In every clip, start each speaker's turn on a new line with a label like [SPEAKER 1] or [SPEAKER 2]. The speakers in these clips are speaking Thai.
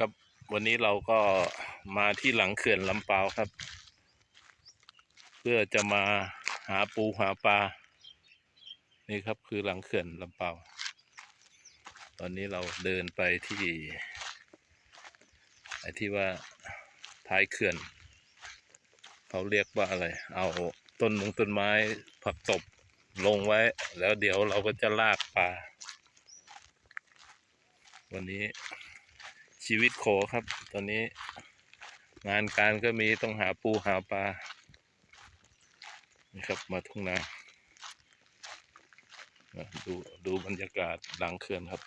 [SPEAKER 1] ครับวันนี้เราก็มาที่หลังเขื่อนลำเปาวครับ เพื่อจะมาหาปูหาปลานี่ครับคือหลังเขื่อนลำเปาวตอนนี้เราเดินไปที่ไอ้ที่ว่าท้ายเขื่อนเขาเรียกว่าอะไร เอาต้นมงต้นไม้ผักตบลงไว้ แล้วเดี๋ยวเราก็จะลากปลาวันนี้ ชีวิตโขครับ ตอนนี้ งานการก็มีต้องหาปูหาปลานี่ครับมาทุ่งนาดูดูบรรยากาศหลังเขื่อนครับ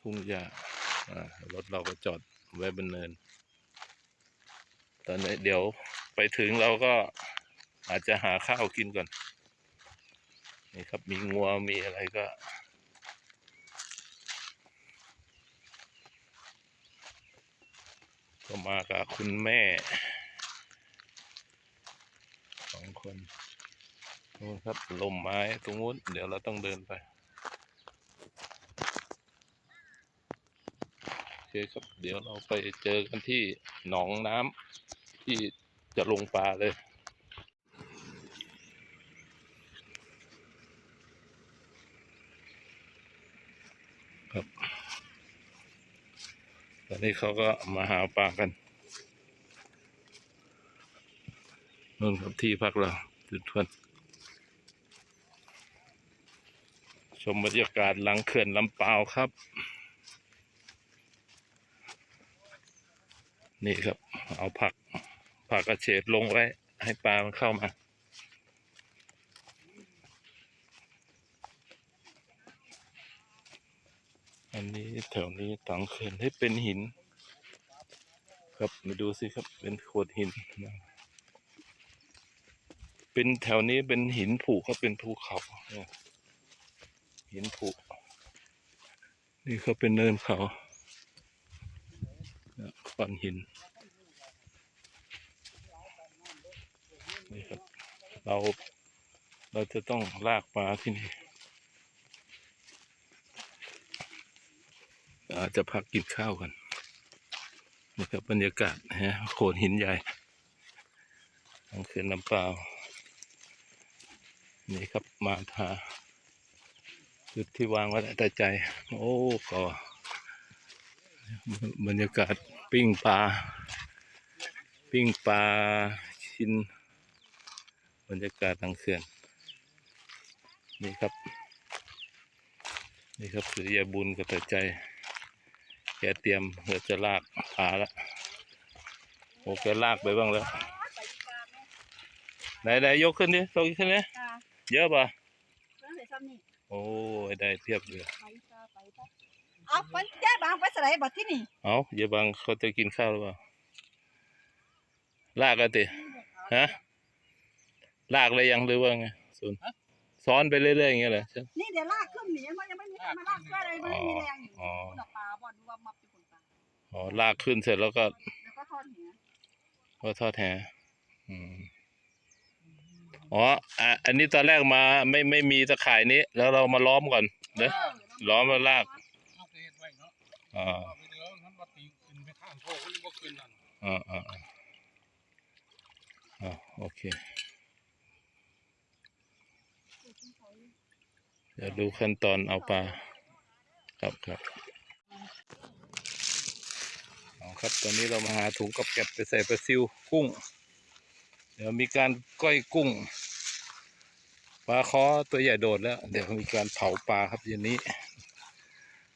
[SPEAKER 1] ทุ่งหญ้าอ่ารถเราก็จอดไว้บนเนิน ตอนนี้เดี๋ยวไปถึงเราก็อาจจะหาข้าวกินก่อน นี่ครับมีงัวมีอะไรก็ ก็มากับคุณแม่สองคนนู่นครับลมไม้ตรงนู้นเดี๋ยวเราต้องเดินไปโอเคครับ เดี๋ยวเราไปเจอกันที่หนองน้ำที่จะลงปลาเลยครับ อนนี้เขาก็มาหาปลากันนู่นครับที่พักเราจุดทวนชมบรรยากาศหลังเขื่อนลำปาวครับ นี่ครับ เอาผักผักกระเฉดลงไว้ ให้ปลามันเข้ามา อันนี้แถวนี้ตังเขื่อนให้เป็นหิน ครับมาดูสิครับเป็นโขดหินนะเป็นแถวนี้เป็นหินผุครับเป็นภูเขาหินผุนี่เขาเป็นเนินเขาก้อนหินนี่ครับเราเราจะต้องลากปลาที่นี่ อาจจะพักกินข้าวกันนี่ครับบรรยากาศฮะโขดหินใหญ่ทางเขื่อนลำเปล่านี่ครับมาทาจุดที่วางไว้แต่ใจ โอ้ก็บรรยากาศปิ้งปลาปิ้งปลาชิ้น บรรยากาศทางเขื่อนนี่ครับ นี่ครับคือยายบุญกับแต่ใจ เตรียมเพื่อจะลากปลาแล้วโอ้แกลากไปบ้างแล้ว ไหนไหนยกขึ้นดิยกขึ้นดิ
[SPEAKER 2] ค่ะ
[SPEAKER 1] เยอะป่ะ
[SPEAKER 2] เรื่องไหนซ้ำนี่
[SPEAKER 1] โอ้ยได้เพียบเลย
[SPEAKER 2] ไปจ้าไปจ้าเอาไปแก้บางไปสไลด์บัดที่นี่
[SPEAKER 1] เอาเดี๋ยวบังเขาจะกินข้าวหรือเปล่าลากกันติฮะลากเลยยังหรือว่าไงส่วน ซ้อนไปเรื่อยๆอย่างเงี้ยเหรอใช่
[SPEAKER 2] นี่เดี๋ยวลากขึ้นหนีมันยังไม่มีใครมาลากก็อะไรมันไม่มีแรงอยู่
[SPEAKER 1] อ๋อ
[SPEAKER 2] ดอกปลาบ่อนว่ามาเป็นคนปลา
[SPEAKER 1] อ๋อลากขึ้นเสร็จแล้วก็
[SPEAKER 2] แล้วก็ทอดเหีย
[SPEAKER 1] ก็ทอดแหอืมอ๋ออะอันนี้ตอนแรกมาไม่ไม่มีตะข่ายนี้ แล้วเรามาล้อมก่อนเนอะล้อมแล้วลาก
[SPEAKER 3] เอาไปเฮ็ดไว้เนาะ
[SPEAKER 1] อ่า
[SPEAKER 3] เอาไปเดี๋ยวมันบ่ตีขึ้นไปข้างโพมันบ่ขึ้นนั่น
[SPEAKER 1] อ่าอ่าอ่าอ่าโอเค ดี๋ยวดูขั้นตอนเอาปลาครับครับเอาครับตอนนี้เรามาหาถุงกับแก็บไปใส่ปลาซิวกุ้ง เดี๋ยวมีการก้อยกุ้งปลาคอตัวใหญ่โดดแล้ว เดี๋ยวมีการเผาปลาครับเย็นนี้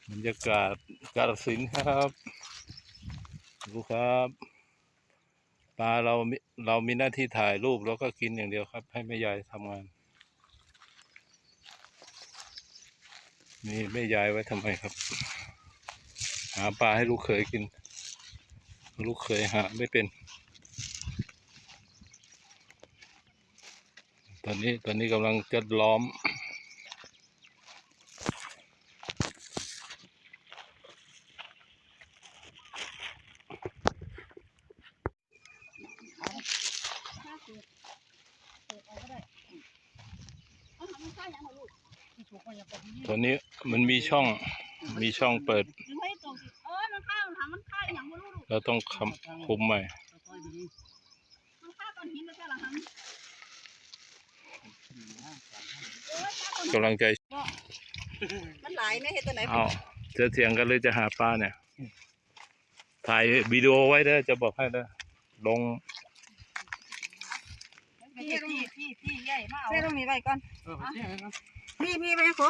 [SPEAKER 1] บรรยากาศกาฬสินครับดูครับปลาเรามีเรามีหน้าที่ถ่ายรูปแล้วก็กินอย่างเดียวครับ ให้แม่ยายทำงาน นี่แม่ยายไว้ทำไมครับ หาปลาให้ลูกเขยกิน ลูกเขยหาไม่เป็น ตอนนี้ตอนนี้กำลังจะล้อม
[SPEAKER 2] ถ้าเกิดเกิดเอาก็ได้เอาหามันข้ายังมาลูก
[SPEAKER 3] ที่ถูกมันยังบ่มี
[SPEAKER 1] ตอนนี้มันมี ช่อง
[SPEAKER 2] เมี
[SPEAKER 1] ช่องเปิด
[SPEAKER 2] ดึงให้ตรงสิเออมันฆ่ามันทำมันฆ่าอย่างบ่รู้ลูก
[SPEAKER 1] เราต้องคำคุมใหม่
[SPEAKER 3] ค่อยๆดึง
[SPEAKER 2] มันฆ่าก้อนหินแล้วแค่ละหันโอ้ยฆ่าก้อนหิน
[SPEAKER 1] กำลังใจ
[SPEAKER 2] มันหลายไหมเฮ็ดตัวไหน
[SPEAKER 1] เอาจะเถียงกันเลยจะหาปลาเนี่ย ถ่ายวิดีโอไว้เด้อจะบอกให้เด้อลง
[SPEAKER 2] พี่พี่พี่พี่ใหญ่มากเอาตรงนี้ไว้ก่อน
[SPEAKER 3] เออไปเที่ยวนะ
[SPEAKER 2] พี่พี่ไปข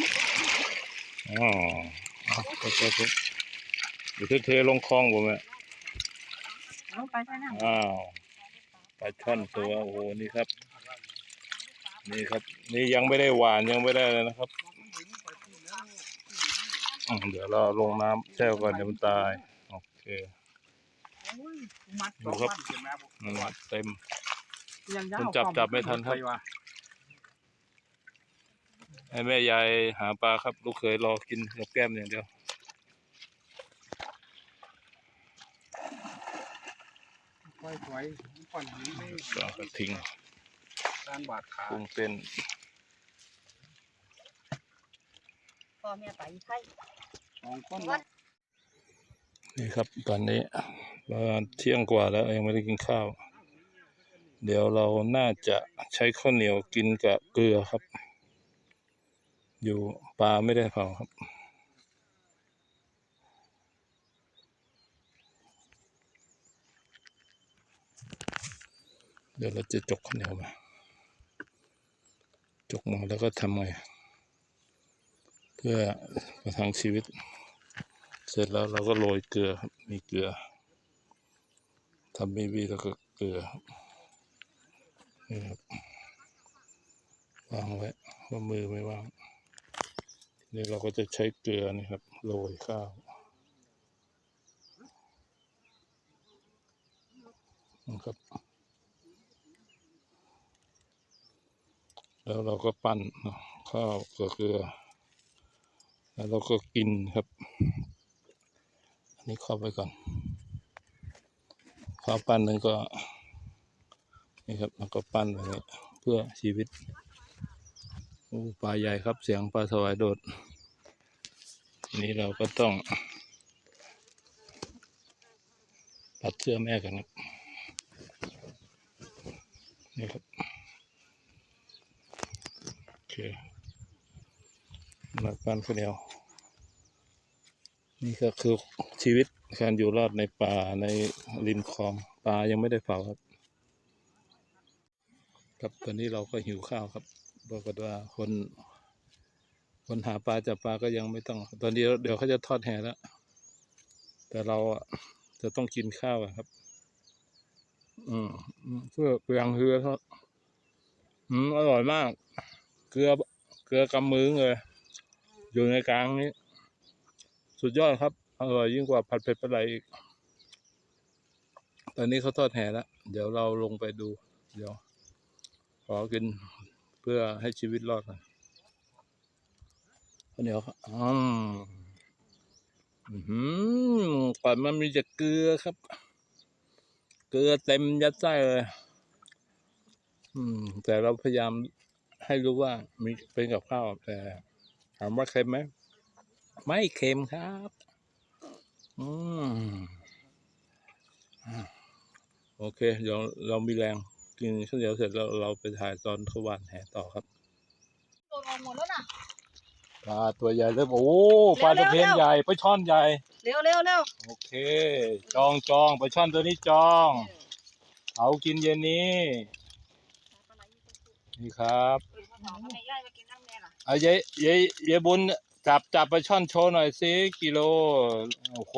[SPEAKER 2] อ
[SPEAKER 1] อ๋อเอาไปไปไปเดี๋ยวเทลงคลองผมอะ
[SPEAKER 2] เอาไปใช่ไหม
[SPEAKER 1] อ้าวปลาช่อนตัวโอ้โหนี่ครับ นี่ครับ นี่ยังไม่ได้หวานยังไม่ได้เลยนะครับอืมเดี๋ยวเราลงน้ำแช่ก่อนเดี๋ยวมันตายโอเค
[SPEAKER 3] มัด
[SPEAKER 1] ดูครับ
[SPEAKER 3] เห็นไหม
[SPEAKER 1] นั่นเต็ม
[SPEAKER 3] ยัง
[SPEAKER 1] ผมจับจับไม่ทันครับ ให้แม่ยายหาปลาครับ ลูกเคยรอกินกับแก้มอย่างเดียว
[SPEAKER 3] ค่อยถอยก่อนหินไม่
[SPEAKER 1] ก็กระทิง
[SPEAKER 3] ด้านบาดขา
[SPEAKER 1] กุ้งเป็น
[SPEAKER 2] พ่อแม่ไปไทย
[SPEAKER 3] สองคน
[SPEAKER 1] นี่ครับ ตอนนี้ประมาณเที่ยงกว่าแล้วยังไม่ได้กินข้าว เดี๋ยวเราน่าจะใช้ข้าวเหนียวกินกับเกลือครับ อยู่ปลาไม่ได้เผาครับ เดี๋ยวเราจะจกข้าวเหนียวมา จกมาแล้วก็ทำไง เพื่อประทังชีวิต เสร็จแล้วเราก็โรยเกลือครับ มีเกลือทำมีวีแล้วก็เกลือครับนี่ครับวางไว้ว่ามือไม่ว่าง นี่เราก็จะใช้เกลือนี่ครับโรยข้าวนะครับ แล้วเราก็ปั้นข้าวกับเกลือ แล้วเราก็กินครับ อันนี้เข้าไปก่อน ข้าวปั้นหนึ่งก็นี่ครับแล้วก็ปั้นแบบนี้เพื่อชีวิต โอ้ปลาใหญ่ครับเสียงปลาสวายโดด นี่เราก็ต้องปัดเสื้อแม่กันครับนี่ครับโอเคมาปั้นข้าวเหนียว นี่ก็คือชีวิตการอยู่รอดในป่าในริมคลองปลายังไม่ได้เผาครับ ครับตอนนี้เราก็หิวข้าวครับ บอกกันว่าคนคนหาปลาจับปลาก็ยังไม่ต้อง ตอนนี้เดี๋ยวเขาจะทอดแหแล้ว แต่เราจะต้องกินข้าวครับ อืมเพื่อเปลืองเรือทอดอืมอร่อยมาก เกลือเกลือกำมือเลยอยู่ในกลางนี้ สุดยอดครับ อร่อยยิ่งกว่าผัดเผ็ดปลาไหลอีก ตอนนี้เขาทอดแห่แล้ว เดี๋ยวเราลงไปดู เดี๋ยว ขอกิน เพื่อให้ชีวิตรอดก่อนข้าวเหนียวครับอืมอือหือก่อนมันมีแต่เกลือครับ เกลือเต็มยัดไส้เลย อืม แต่เราพยายามให้รู้ว่ามีเป็นกับข้าวแต่ถามว่าเค็มไหมไม่เค็มครับ อืมอ่าโอเค เดี๋ยวเรามีแรง กินข้าวเหนียวเสร็จแล้วเราไปถ่ายตอนเขาหวานแหต่อครับ
[SPEAKER 2] โดนออกหมดแล้วน่ะ
[SPEAKER 1] ปลาตัวใหญ่เริ่มโอ้ปลา
[SPEAKER 2] เร็
[SPEAKER 1] ตะ
[SPEAKER 2] วๆ
[SPEAKER 1] เพียน
[SPEAKER 2] เร็ว
[SPEAKER 1] ใหญ่ปลาช่อนใหญ่
[SPEAKER 2] เร็วเร็วเร็ว
[SPEAKER 1] โอเค จองจองปลาช่อนตัวนี้จองเอากินเย็นนี้นี่ครับ
[SPEAKER 2] เอาแม่ย่ายมากินน้ำแม่ล่ะ
[SPEAKER 1] เอาเยเยเยบุญจับจับปลาช่อนโชว์หน่อยสิกิโลโอ้โห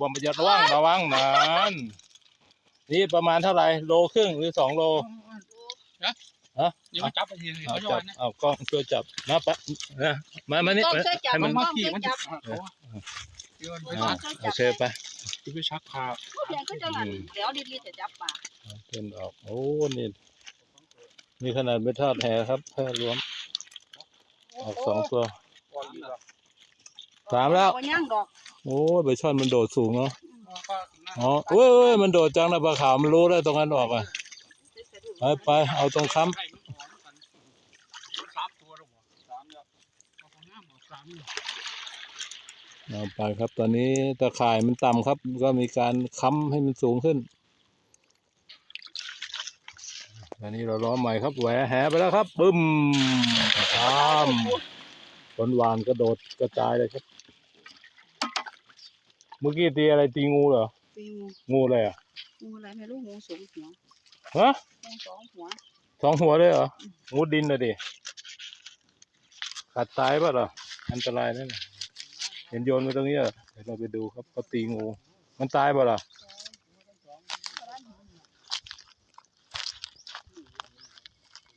[SPEAKER 1] ประมาณจะระวังระวังนาน นี่ประมาณเท่าไหร่โลครึ่งหรือสองโล
[SPEAKER 3] ยังไม่จับไปที
[SPEAKER 1] เอา
[SPEAKER 3] เขาย้อ
[SPEAKER 1] จั
[SPEAKER 3] น
[SPEAKER 1] บ
[SPEAKER 3] นะ
[SPEAKER 1] เอากล้องช่วยจับมาปะนะมามานี่
[SPEAKER 2] ต้อง
[SPEAKER 1] มา
[SPEAKER 2] ช่วยจับ
[SPEAKER 1] ให้มัน
[SPEAKER 2] ต้อง
[SPEAKER 3] ขี่
[SPEAKER 2] ช่วย
[SPEAKER 3] มัน
[SPEAKER 2] จับ
[SPEAKER 3] เขาเดี๋ยวไป
[SPEAKER 1] อ่า
[SPEAKER 3] ชัก
[SPEAKER 1] โอเคไป
[SPEAKER 3] ไปชักขา
[SPEAKER 2] ผู้เพียงก็จะหันเดี๋ยวดิดๆจะจับปลา
[SPEAKER 1] เอาเป็นออกโอ้นี่นี่ขนาดไม่ทอดแหครับแค่รวมออกสองตัวสามแล้ว
[SPEAKER 2] เอย่างดอก
[SPEAKER 1] โอ้ยใบช่อนมันโดดสูงเนาะ
[SPEAKER 3] ก็
[SPEAKER 1] อ๋อเว้ยเว้ยมันโดดจังนะปลาขาวมันรู้แล้วตรงนั้นออกอะไปไปเอาตรงค้ำ
[SPEAKER 3] สามตัวแล้วสามแล้วสามเอา
[SPEAKER 1] ไปครับ ตอนนี้ตะข่ายมันต่ำครับ ก็มีการค้ำให้มันสูงขึ้นตอนนี้เราล้อมใหม่ครับแหวแหไปแล้วครับบึ้มตามผลหวานกระโดดกระจายเลยครับ เมื่อกี้ตีอะไรตีงูเหรอ
[SPEAKER 2] ปีงู
[SPEAKER 1] งูอะไรอะ
[SPEAKER 2] งูอะไรไม่รู้งูสูงหัว
[SPEAKER 1] ฮะ
[SPEAKER 2] งูสองหัว
[SPEAKER 1] สองหัวเลยเหรองูดินนะดิกัดตายป่ะเหรออันตรายนั่นน่ะเห็นโยนมาตรงนี้เหรอเดี๋ยวเราไปดูครับเขาตีงู มันตายป่ะล่ะ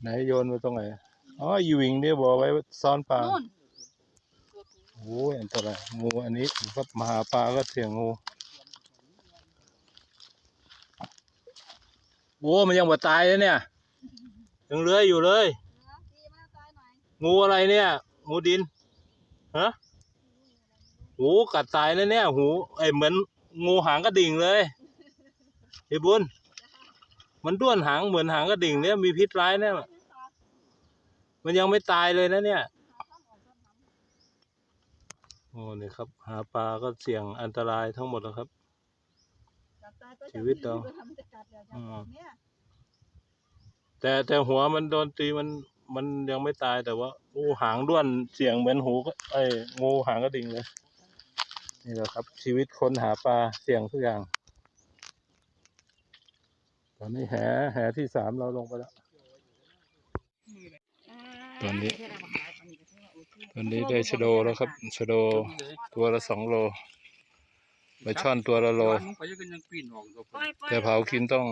[SPEAKER 1] ไหนโยนมาตรงไหนอ๋ออีวิงนี่บอกไว้ซ่อนปลา
[SPEAKER 2] นู่น
[SPEAKER 1] โอ้ยอันตรายงูอันนี้ครับมาหาปลาก็เสียงงู โอ้มันยังบ่ตายเลยเนี่ย ยังเลื้อยอยู่เลย งูอะไรเนี่ย งูดิน ฮะหูกัดตายแล้วเนี่ย หูไอเหมือนงูหางกระดิ่งเลยพี่บุญ มันด้วนหางเหมือนหางกระดิ่งเนี่ยมีพิษร้ายเนี่ยมันยังไม่ตายเลยนะเนี่ย โอ้เนี่ยครับ หาปลาก็เสี่ยงอันตรายทั้งหมดแล้วครับ ชีวิตเราอืมแต่แต่หัวมันโดนตีมันมันยังไม่ตายแต่ว่างูหางด้วนเสียงเหมือนหูก็ไอ้ยงูหางกระดิ่งเลย นี่แหละครับ ชีวิตคนหาปลาเสี่ยงทุกอย่าง ตอนนี้แหแหที่สามเราลงไปแล้ว ตอนนี้ ตอนนี้ได้ชะโดแล้วครับชะโดตัวละสองโล ปลาช่อนตัวละโล
[SPEAKER 3] มันไปยังกันยังปีนออกตัว
[SPEAKER 1] แต่เผากินต้อง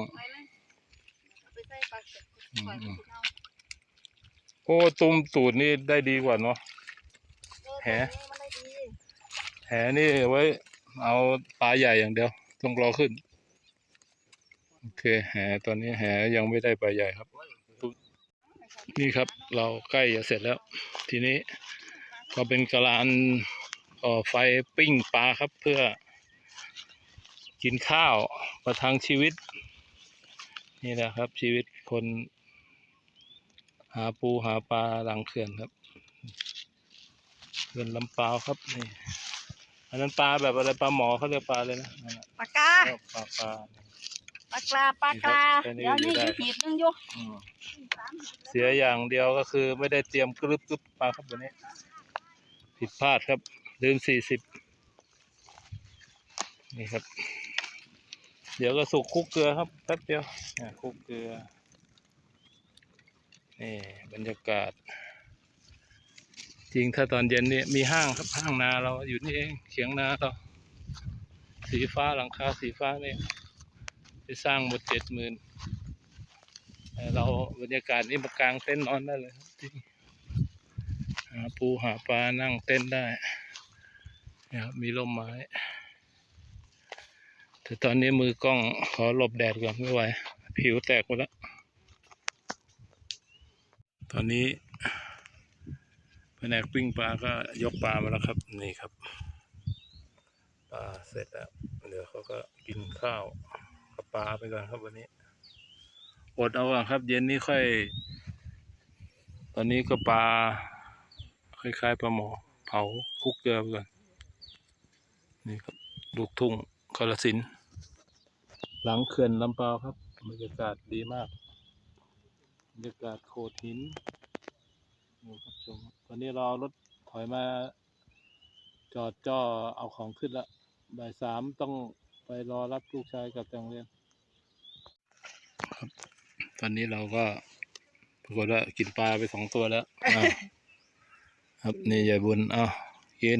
[SPEAKER 2] ไปใส่ปลาเสร็จ
[SPEAKER 1] อืม
[SPEAKER 2] ปล่อย
[SPEAKER 1] อื
[SPEAKER 2] มัน
[SPEAKER 1] ม
[SPEAKER 2] เอา
[SPEAKER 1] โอ้ตุมตูดนี่ได้ดีกว่าเนาะ
[SPEAKER 2] เออ
[SPEAKER 1] แห
[SPEAKER 2] ตัวนี้มันได้ดี
[SPEAKER 1] แหนี่ไว้ เอาปลาใหญ่อย่างเดียว ต้องรอขึ้น โอเค แหตอนนี้แหยังไม่ได้ปลาใหญ่ครับ นี่ครับ เราใกล้จะเสร็จแล้ว ทีนี้ก็เป็นกระลานก่อไฟปิ้งปลาครับเพื่อ กินข้าวประทังชีวิต นี่แหละครับ ชีวิตคน หาปูหาปลาหลังเขื่อนครับเขื่อนลำปาวครับนี่อันนั้นปลาแบบอะไรปลาหมอเขาเรียกปลาเลยนะนั่นน่ะ
[SPEAKER 2] ปลากา
[SPEAKER 1] ปลาปลา
[SPEAKER 2] ปลากาปลากา
[SPEAKER 1] แค่นี้
[SPEAKER 2] เดี๋ยว
[SPEAKER 1] อยู่
[SPEAKER 2] นี่
[SPEAKER 1] ได้
[SPEAKER 2] อยู่หีบนึงอยู่
[SPEAKER 1] อืมเสียอย่างเดียวก็คือไม่ได้เตรียมกรึบกรึบมาครับวันนี้ ผิดพลาดครับลืมสี่สิบนี่ครับ เดี๋ยวก็สุกคุกเกลือครับแป๊บเดียวคุกเกลือนี่บรรยากาศ จริงถ้าตอนเย็นนี่มีห้างครับห้างนาเราอยู่นี่เองเขียงนาเราสีฟ้าหลังคาสีฟ้าเนี่ยไปสร้างหมดเจ็ดหมื่นเอ่เราบรรยากาศนี่มากลางเต็นนอนได้เลยครับที่นี่หาปูหาปลานั่งเต็นได้นะครับมีร่มไม้ แต่ตอนนี้มือกล้องขอหลบแดดก่อนไม่ไหว ผิวแตกหมดแล้ว ตอนนี้แผนกปิ้งปลาก็ยกปลามาแล้วครับ นี่ครับ ปลาเสร็จแล้วเดี๋ยวเขาก็กินข้าวกับปลาไปก่อนครับวันนี้อดเอาอะครับ เย็นนี้ค่อย ตอนนี้ก็ปลาคล้ายๆปลาหมอเผาคุกเกลือไปก่อนนี่ครับลูกทุ่ง กาลสินธุ์หลังเขื่อนลำปาวครับบรรยากาศดีมากบรรยากาศโขดหินนี่ครับชมตอนนี้เราเอารถถอยมา จอดจ่อเอาของขึ้นละบ่ายสามต้องไปรอรับลูกชายกลับจากโรงเรียนตอนนี้เราก็ปรากฏว่ากินปลาไปสองตัวแล้วอ้าวครับนี่ยายบุญอ้าวกิน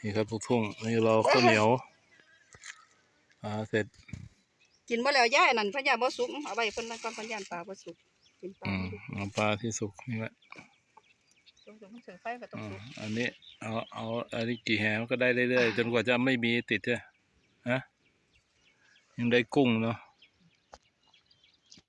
[SPEAKER 1] นี่ครับทุกทุ่งนี่เราข้าวเหนียว ปลาเสร็จ
[SPEAKER 2] กินบ่แล้วย่ายนั่นพะยาบ่สุกเอาไว้เพิ่นนั่นก่อนพะยานปลาบ่สุกกินปลา
[SPEAKER 1] อืม
[SPEAKER 2] บ่สุก
[SPEAKER 1] เอาปลาที่สุกนี่แหละ
[SPEAKER 2] สุกเดี๋ยวมันเสือไฟก็ต้อง
[SPEAKER 1] อืม
[SPEAKER 2] สุก
[SPEAKER 1] อันนี้เอาเอาอันนี้กี่แหวก็ได้เรื่อยๆจนกว่าจะไม่มีติดใช่ฮะยังได้กุ้งเนาะ